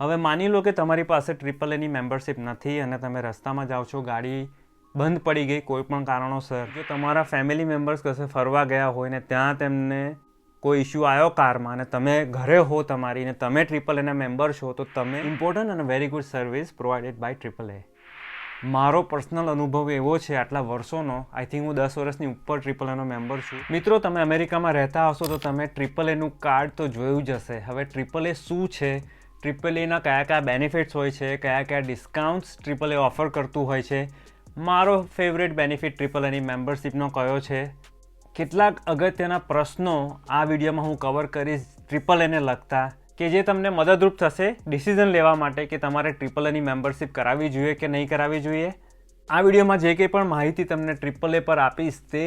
હવે માની લો કે તમારી પાસે ટ્રિપલ એની મેમ્બરશિપ નથી અને તમે રસ્તામાં જાઓ છો, ગાડી બંધ પડી ગઈ કોઈ પણ કારણોસર. જો તમારા ફેમિલી મેમ્બર્સ કશે ફરવા ગયા હોય ને ત્યાં તેમને કોઈ ઇશ્યુ આવ્યો કારમાં અને તમે ઘરે હો તમારી ને તમે ટ્રિપલ એના મેમ્બર છો તો તમે ઇમ્પોર્ટન્ટ અને very good service provided by triple A મારો પર્સનલ અનુભવ એવો છે આટલા વર્ષોનો આઈ થિંક હું દસ વર્ષની ઉપર ટ્રિપલ એનો મેમ્બર છું. મિત્રો, તમે અમેરિકામાં રહેતા હશો તો તમે ટ્રિપલ એનું કાર્ડ તો જોયું જ હશે. હવે ટ્રિપલ એ શું છે? ટ્રિપલ એના કયા કયા બેનિફિટ્સ હોય છે, કયા કયા ડિસ્કાઉન્ટ્સ ટ્રિપલ એ ઓફર કરતું હોય છે? મારો ફેવરેટ બેનિફિટ ટ્રિપલ એની મેમ્બરશિપનો કયો છે? કેટલાક અગત્યના પ્રશ્નો આ વિડીયોમાં હું કવર કરીશ ટ્રિપલ એને લગતા કે જે તમને મદદરૂપ થશે ડિસિઝન લેવા માટે કે તમારે ટ્રિપલ એની મેમ્બરશિપ કરાવવી જોઈએ કે નહીં કરાવવી જોઈએ? આ વિડીયોમાં જે કંઈ પણ માહિતી તમને ટ્રિપલ એ પર આપીશ તે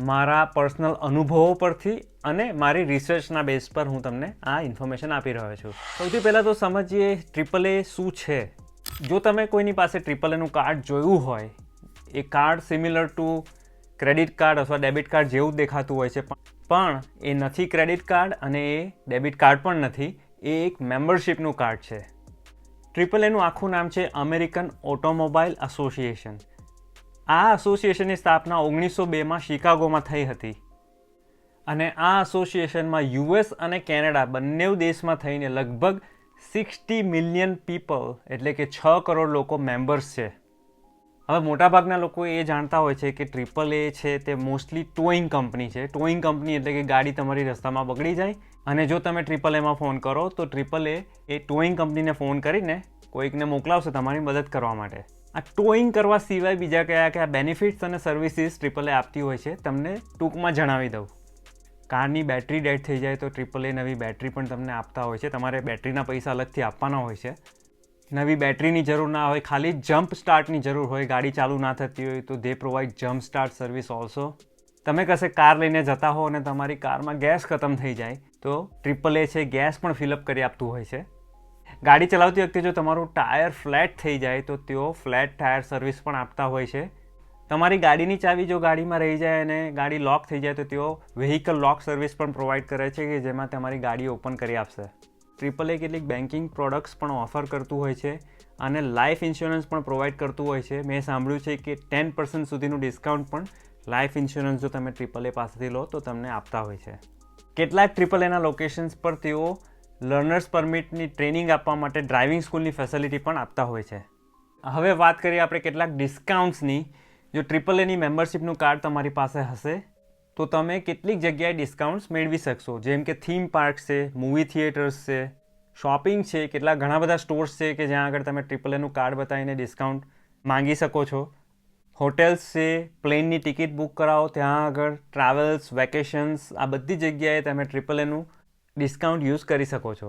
મારા પર્સનલ અનુભવો પરથી અને મારી રિસર્ચના બેઝ પર હું તમને આ ઇન્ફોર્મેશન આપી રહ્યો છું. સૌથી પહેલાં તો સમજીએ ટ્રિપલ એ શું છે? જો તમે કોઈની પાસે ટ્રિપલ એનું કાર્ડ જોયું હોય, એ card similar to credit card અથવા ડેબિટ કાર્ડ જેવું દેખાતું હોય છે, પણ એ નથી ક્રેડિટ કાર્ડ અને એ ડેબિટ કાર્ડ પણ નથી, એ એક મેમ્બરશિપનું કાર્ડ છે. ટ્રિપલ એનું આખું નામ છે અમેરિકન ઓટોમોબાઈલ એસોસિએશન આ એસોસિએશનની સ્થાપના ઓગણીસો બેમાં શિકાગોમાં થઈ હતી. અને આ એસોસિએશનમાં યુએસ અને કેનેડા બંને દેશમાં થઈને લગભગ સિક્સટી મિલિયન પીપલ એટલે કે છ કરોડ લોકો મેમ્બર્સ છે. હવે મોટાભાગના લોકો એ જાણતા હોય છે કે ટ્રિપલ એ છે તે મોસ્ટલી ટોઈંગ કંપની છે. ટોઈંગ કંપની એટલે કે ગાડી તમારી રસ્તામાં બગડી જાય અને જો તમે ટ્રિપલ એમાં ફોન કરો તો ટ્રિપલ એ એ ટોઈંગ કંપનીને ફોન કરીને કોઈકને મોકલાવશે તમારી મદદ કરવા માટે. આ ટોઈંગ કરવા સિવાય બીજા કયા કયા બેનિફિટ્સ અને સર્વિસીસ ટ્રિપલ આપતી હોય છે, તમને ટૂંકમાં જણાવી દઉં. કારની બેટરી ડેડ થઈ જાય તો ટ્રિપલ નવી બેટરી પણ તમને આપતા હોય છે. તમારે બેટરીના પૈસા અલગથી આપવાના હોય છે. નવી બેટરીની જરૂર ના હોય, ખાલી જમ્પ સ્ટાર્ટની જરૂર હોય, ગાડી ચાલુ ના થતી હોય તો they provide jump start service also તમે કશે કાર લઈને જતા હો અને તમારી કારમાં ગેસ ખતમ થઈ જાય તો ટ્રિપલ એ છે ગેસ પણ ફિલઅપ કરી આપતું હોય છે. ગાડી ચલાવતી વખતે જો તમારું ટાયર ફ્લેટ થઈ જાય તો તેઓ ફ્લેટ ટાયર સર્વિસ પણ આપતા હોય છે. તમારી ગાડીની ચાવી જો ગાડીમાં રહી જાય અને ગાડી લોક થઈ જાય તો તેઓ વેહિકલ લોક સર્વિસ પણ પ્રોવાઈડ કરે છે કે જેમાં તમારી ગાડી ઓપન કરી આપશે. ટ્રિપલ એ કેટલીક બેન્કિંગ પ્રોડક્ટ્સ પણ ઓફર કરતું હોય છે અને લાઈફ ઇન્સ્યોરન્સ પણ પ્રોવાઈડ કરતું હોય છે. મેં સાંભળ્યું છે કે ટેન પર્સન્ટ સુધીનું ડિસ્કાઉન્ટ પણ લાઈફ ઇન્સ્યોરન્સ જો તમે ટ્રિપલ એ પાસેથી લો તો તમને આપતા હોય છે. કેટલાક ટ્રિપલ એના લોકેશન્સ પર તેઓ લર્નર્સ પરમિટની ટ્રેનિંગ આપવા માટે ડ્રાઇવિંગ સ્કૂલની ફેસિલિટી પણ આપતા હોય છે. હવે વાત કરીએ આપણે કેટલાક ડિસ્કાઉન્ટ્સની. જો ટ્રિપલ એની મેમ્બરશિપનું કાર્ડ તમારી પાસે હશે, તો તમે કેટલીક જગ્યાએ ડિસ્કાઉન્ટ્સ મેળવી શકશો. જેમ કે થીમ પાર્ક છે મૂવી થિયેટર્સ છે શોપિંગ છે, કેટલા ઘણા બધા સ્ટોર્સ છે કે જ્યાં આગળ તમે ટ્રિપલ એનું કાર્ડ બતાવીને ડિસ્કાઉન્ટ માંગી શકો છો. હોટેલ્સ છે પ્લેનની ટિકિટ બુક કરાવો, ત્યાં આગળ ટ્રાવેલ્સ વેકેશન્સ આ બધી જગ્યાએ તમે ટ્રિપલ એનું ડિસ્કાઉન્ટ યુઝ કરી શકો છો.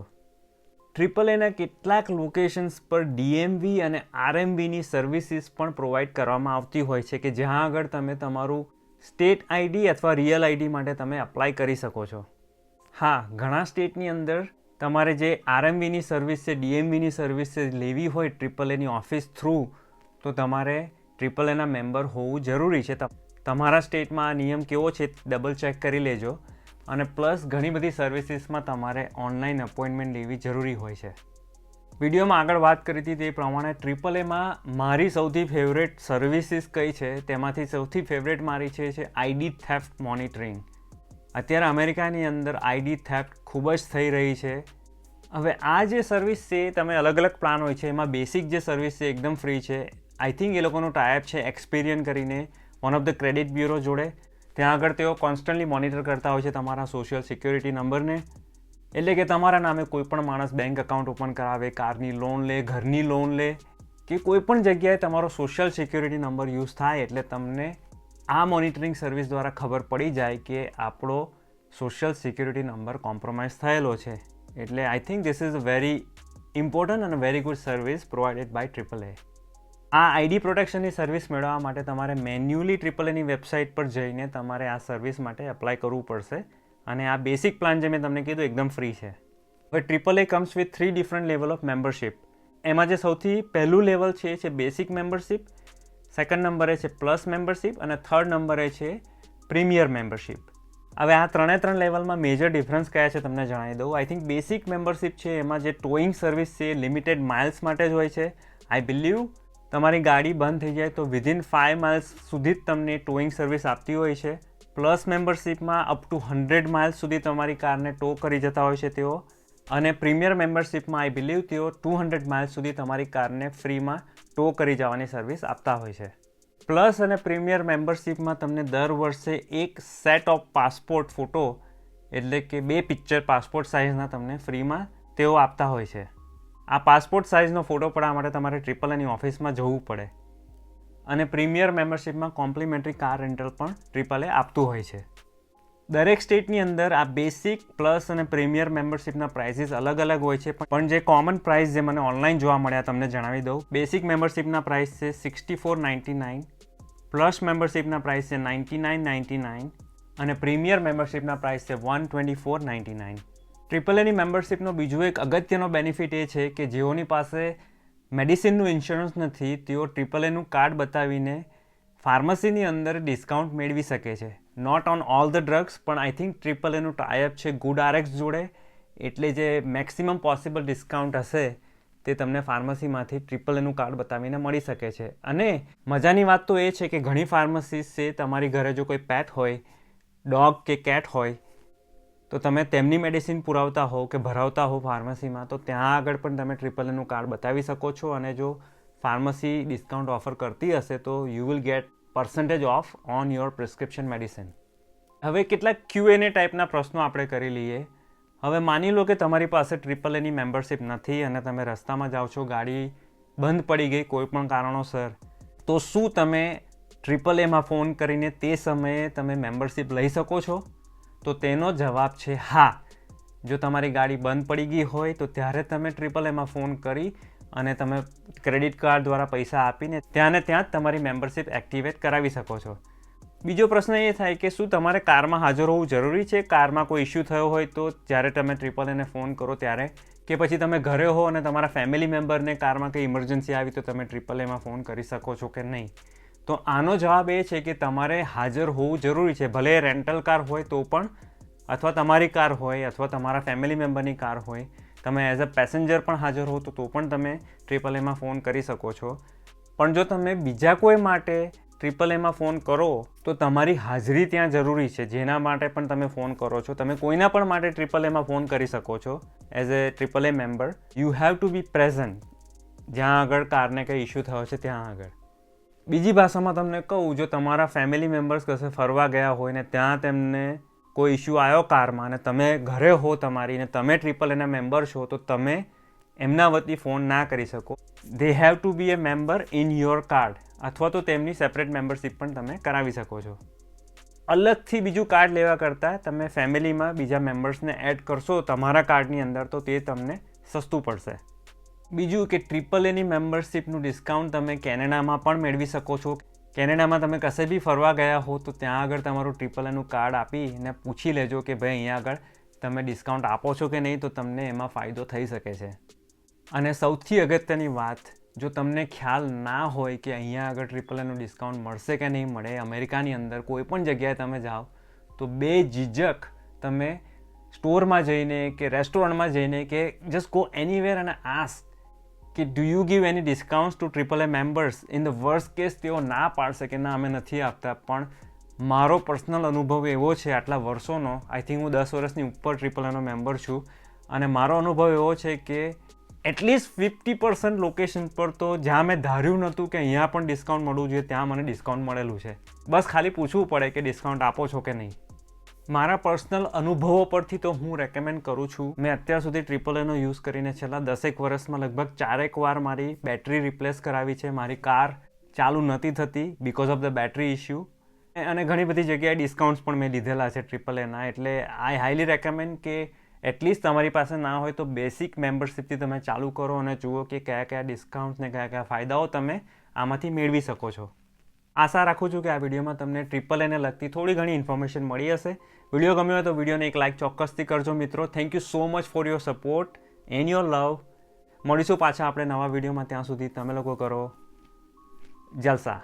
ટ્રિપલ એના કેટલાક લોકેશન્સ પર ડીએમવી અને આરએમવીની સર્વિસીસ પણ પ્રોવાઈડ કરવામાં આવતી હોય છે કે જ્યાં આગળ તમે તમારું સ્ટેટ આઈડી અથવા રિયલ આઈડી માટે તમે અપ્લાય કરી શકો છો. હા, ઘણા સ્ટેટની અંદર તમારે જે આરએમવીની સર્વિસ છે ડીએમવીની સર્વિસ છે લેવી હોય ટ્રિપલ એની ઓફિસ થ્રુ તો તમારે ટ્રિપલ એના મેમ્બર હોવું જરૂરી છે. તમારા સ્ટેટમાં આ નિયમ કેવો છે ડબલ ચેક કરી લેજો. અને પ્લસ ઘણી બધી સર્વિસીસમાં તમારે ઓનલાઈન અપોઇન્ટમેન્ટ લેવી જરૂરી હોય છે. વિડીયોમાં આગળ વાત કરી હતી તે પ્રમાણે ટ્રિપલ એમાં મારી સૌથી ફેવરેટ સર્વિસીસ કઈ છે? તેમાંથી સૌથી ફેવરેટ મારી છે છે આઈડી થેફ્ટ મોનિટરિંગ અત્યારે અમેરિકાની અંદર આઈડી થેફ્ટ ખૂબ જ થઈ રહી છે. હવે આ જે સર્વિસ છે, તમે અલગ અલગ પ્લાન હોય છે, એમાં બેસિક જે સર્વિસ છે, એકદમ ફ્રી છે. આઈ થિંક એ લોકોનું ટાઈપ છે એક્સપિરિયન કરીને one of the credit bureau જોડે. ત્યાં આગળ તેઓ કોન્સ્ટન્ટલી મોનિટર કરતા હોય છે તમારા સોશિયલ સિક્યોરિટી નંબરને. એટલે કે તમારા નામે કોઈપણ માણસ બેંક એકાઉન્ટ ઓપન કરાવે, કારની લોન લે, ઘરની લોન લે, કે કોઈપણ જગ્યાએ તમારો સોશિયલ સિક્યોરિટી નંબર યુઝ થાય એટલે તમને આ મોનિટરિંગ સર્વિસ દ્વારા ખબર પડી જાય કે આપણો સોશિયલ સિક્યોરિટી નંબર કોમ્પ્રોમાઇઝ થયેલો છે. એટલે I think this is a very important અને very good service provided by triple A આ આઈડી પ્રોટેક્શનની સર્વિસ મેળવવા માટે તમારે મેન્યુઅલી ટ્રિપલ એની વેબસાઇટ પર જઈને તમારે આ સર્વિસ માટે એપ્લાય કરવું પડશે. અને આ બેસિક પ્લાન જે મેં તમને કીધું એકદમ ફ્રી છે. હવે triple A comes with three different level of membership. એમાં જે સૌથી પહેલું લેવલ છે એ છે બેસિક મેમ્બરશિપ, સેકન્ડ નંબરે છે પ્લસ મેમ્બરશિપ, અને થર્ડ નંબરે છે પ્રીમિયર મેમ્બરશિપ. હવે આ ત્રણે ત્રણ લેવલમાં મેજર ડિફરન્સ કયા છે તમને જણાવી દઉં. આઈ થિંક બેસિક મેમ્બરશિપ છે એમાં જે ટોઈંગ સર્વિસ છે લિમિટેડ માઇલ્સ માટે જ હોય છે. આઈ બિલીવ તમારી ગાડી બંધ થઈ જાય તો વિધિન ફાઇવ માઇલ્સ સુધી જ તમને ટોઈંગ સર્વિસ આપતી હોય છે. પ્લસ મેમ્બરશિપમાં અપ ટુ હંડ્રેડ માઇલ્સ સુધી તમારી કારને ટો કરી જતા હોય છે તેઓ. અને પ્રીમિયર મેમ્બરશિપમાં આઈ બિલીવ તેઓ ટુ હંડ્રેડ માઇલ્સ સુધી તમારી કારને ફ્રીમાં ટો કરી જવાની સર્વિસ આપતા હોય છે. પ્લસ અને પ્રીમિયર મેમ્બરશિપમાં તમને દર વર્ષે એક સેટ ઓફ પાસપોર્ટ ફોટો એટલે કે બે પિક્ચર પાસપોર્ટ સાઇઝના તમને ફ્રીમાં તેઓ આપતા હોય છે. આ પાસપોર્ટ સાઇઝનો ફોટો પડવા માટે તમારે ટ્રિપલ એની ઓફિસમાં જવું પડે. અને પ્રીમિયર મેમ્બરશિપમાં કોમ્પ્લિમેન્ટરી કાર રેન્ટલ પણ ટ્રિપલે આપતું હોય છે. દરેક સ્ટેટની અંદર આ બેસિક પ્લસ અને પ્રીમિયર મેમ્બરશિપના પ્રાઇસીસ અલગ અલગ હોય છે. પણ જે કોમન પ્રાઇસ જે મને ઓનલાઈન જોવા મળ્યા તમને જણાવી દઉં. બેસિક મેમ્બરશિપના પ્રાઇસ છે sixty four ninety nine plus મેમ્બરશિપના price છે નાઇન્ટી નાઇન નાઇન્ટી નાઇન અને પ્રીમિયર મેમ્બરશિપના પ્રાઇસ છે one twenty four ninety nine triple એની મેમ્બરશિપનો બીજો એક અગત્યનો બેનિફિટ એ છે કે જેઓની પાસે મેડિસિનનું ઇન્સ્યોરન્સ નથી, તેઓ ટ્રિપલ એનું કાર્ડ બતાવીને ફાર્મસીની અંદર ડિસ્કાઉન્ટ મેળવી શકે છે. Not on all the drugs પણ આઈ થિંક ટ્રિપલ એનું ટાઈઅપ છે ગુડ આરએક્સ જોડે. એટલે જે મેક્સિમમ પોસિબલ ડિસ્કાઉન્ટ હશે, તે તમને ફાર્મસીમાંથી ટ્રિપલ એનું કાર્ડ બતાવીને મળી શકે છે. અને મજાની વાત તો એ છે કે ઘણી ફાર્મસીસ છે, તમારી ઘરે જો કોઈ પેટ હોય ડોગ કે કેટ હોય તો તમે તેમની મેડિસિન પુરાવતા હો કે ભરાવતા હો ફાર્મસીમાં તો ત્યાં આગળ પણ તમે ટ્રિપલ એનું કાર્ડ બતાવી શકો છો અને જો ફાર્મસી ડિસ્કાઉન્ટ ઓફર કરતી હશે, તો you will get percentage off on your prescription medicine હવે કેટલાક એને ટાઈપના પ્રશ્નો આપણે કરી લઈએ. હવે માની લો કે તમારી પાસે ટ્રિપલ એની મેમ્બરશિપ નથી અને તમે રસ્તામાં જાઓ છો, ગાડી બંધ પડી ગઈ કોઈ પણ કારણોસર, તો શું તમે ટ્રિપલ એમાં ફોન કરીને તે સમયે તમે મેમ્બરશિપ લઈ શકો છો? તો તેનો જવાબ છે હા. જો તમારી ગાડી બંધ પડી ગઈ હોય તો ત્યારે તમે ટ્રિપલ એમાં ફોન કરી અને તમે ક્રેડિટ કાર્ડ દ્વારા પૈસા આપીને ત્યાં ને ત્યાં જ તમારી મેમ્બરશિપ એક્ટિવેટ કરાવી શકો છો. બીજો પ્રશ્ન એ થાય કે શું તમારે કારમાં હાજર હોવું જરૂરી છે? કારમાં કોઈ ઇસ્યુ થયો હોય તો જ્યારે તમે ટ્રિપલ એને ફોન કરો ત્યારે? કે પછી તમે ઘરે હો અને તમારા ફેમિલી મેમ્બરને કારમાં કંઈ ઇમરજન્સી આવી તો તમે ટ્રિપલ એમાં ફોન કરી શકો છો કે નહીં? તો આનો જવાબ એ છે કે તમારે હાજર હોવું જરૂરી છે. ભલે રેન્ટલ કાર હોય તો પણ, અથવા તમારી કાર હોય, અથવા તમારા ફેમિલી મેમ્બરની કાર હોય, તમે એઝ અ પેસેન્જર પણ હાજર હો તો તો પણ તમે ટ્રિપલ એમાં ફોન કરી શકો છો. પણ જો તમે બીજા કોઈ માટે ટ્રિપલ એમાં ફોન કરો, તો તમારી હાજરી ત્યાં જરૂરી છે. જેના માટે પણ તમે ફોન કરો છો. તમે કોઈના પણ માટે ટ્રિપલ એમાં ફોન કરી શકો છો. As a triple A member you have to be present જ્યાં આગળ કારને કંઈ ઇસ્યુ થયો છે, ત્યાં આગળ. બીજી ભાષામાં તમને કહું, જો તમારા ફેમિલી મેમ્બર્સ કશે ફરવા ગયા હોય ને ત્યાં તેમને કોઈ ઇશ્યુ આવ્યો કારમાં અને તમે ઘરે હો તમારી ને તમે ટ્રિપલ એના મેમ્બર છો તો તમે એમના વતી ફોન ના કરી શકો. They have to be a member in your card અથવા તો તેમની સેપરેટ મેમ્બરશિપ પણ તમે કરાવી શકો છો. અલગથી બીજું કાર્ડ લેવા કરતાં તમે ફેમિલીમાં બીજા મેમ્બર્સને એડ કરશો તમારા કાર્ડની અંદર, તો તે તમને સસ્તું પડશે. બીજું કે ટ્રિપલ એની મેમ્બરશિપનું ડિસ્કાઉન્ટ તમે કેનેડામાં પણ મેળવી શકો છો. કેનેડામાં તમે કશે બી ફરવા ગયા હો, તો ત્યાં આગળ તમારું ટ્રિપલ એનું કાર્ડ આપીને પૂછી લેજો કે ભાઈ અહીંયા આગળ તમે ડિસ્કાઉન્ટ આપો છો કે નહીં, તો તમને એમાં ફાયદો થઈ શકે છે. અને સૌથી અગત્યની વાત, જો તમને ખ્યાલ ના હોય કે અહીંયા આગળ ટ્રિપલ એનું ડિસ્કાઉન્ટ મળશે કે નહીં, મળે અમેરિકાની અંદર કોઈ પણ જગ્યાએ તમે જાઓ, તો બે જીજક તમે સ્ટોરમાં જઈને કે રેસ્ટોરન્ટમાં જઈને કે જસ્ટ ગો એનીવેર અને આસ્ક કે do you give any discounts to triple A members in the worst case તેઓ ના પાડશે કે ના, અમે નથી આપતા. પણ મારો પર્સનલ અનુભવ એવો છે આટલા વર્ષોનો આઈ થિંક હું દસ વર્ષની ઉપર ટ્રિપલ એનો મેમ્બર છું. અને મારો અનુભવ એવો છે કે એટલીસ્ટ ફિફ્ટી પર્સન્ટ લોકેશન પર તો જ્યાં મેં ધાર્યું નહોતું કે અહીંયા પણ ડિસ્કાઉન્ટ મળવું જોઈએ, ત્યાં મને ડિસ્કાઉન્ટ મળેલું છે. બસ ખાલી પૂછવું પડે કે ડિસ્કાઉન્ટ આપો છો કે નહીં. મારા પર્સનલ અનુભવો પરથી તો હું રેકમેન્ડ કરું છું. મેં અત્યાર સુધી ટ્રિપલ એનો યુઝ કરીને છેલ્લા દસેક વર્ષમાં લગભગ ચારેક વાર મારી બેટરી રિપ્લેસ કરાવી છે. મારી કાર ચાલુ નહોતી થતી because of the battery issue અને ઘણી બધી જગ્યાએ ડિસ્કાઉન્ટ્સ પણ મેં લીધેલા છે ટ્રિપલ એના એટલે આઈ હાઈલી રેકમેન્ડ કે એટલીસ્ટ તમારી પાસે ના હોય તો બેસિક મેમ્બરશિપથી તમે ચાલુ કરો અને જુઓ કે કયા કયા ડિસ્કાઉન્ટ્સ ને કયા કયા ફાયદાઓ તમે આમાંથી મેળવી શકો છો. આશા રાખું છું કે આ વિડીયોમાં તમને ટ્રિપલ એને લગતી થોડી ઘણી ઇન્ફોર્મેશન મળી હશે. વીડિયો ગમ્યો હોય તો વિડીયોને એક લાઇક ચોક્કસથી કરજો મિત્રો. Thank you so much for your support and your love મળીશું પાછા આપણે નવા વિડીયોમાં. ત્યાં સુધી તમે લોકો કરો જલસા.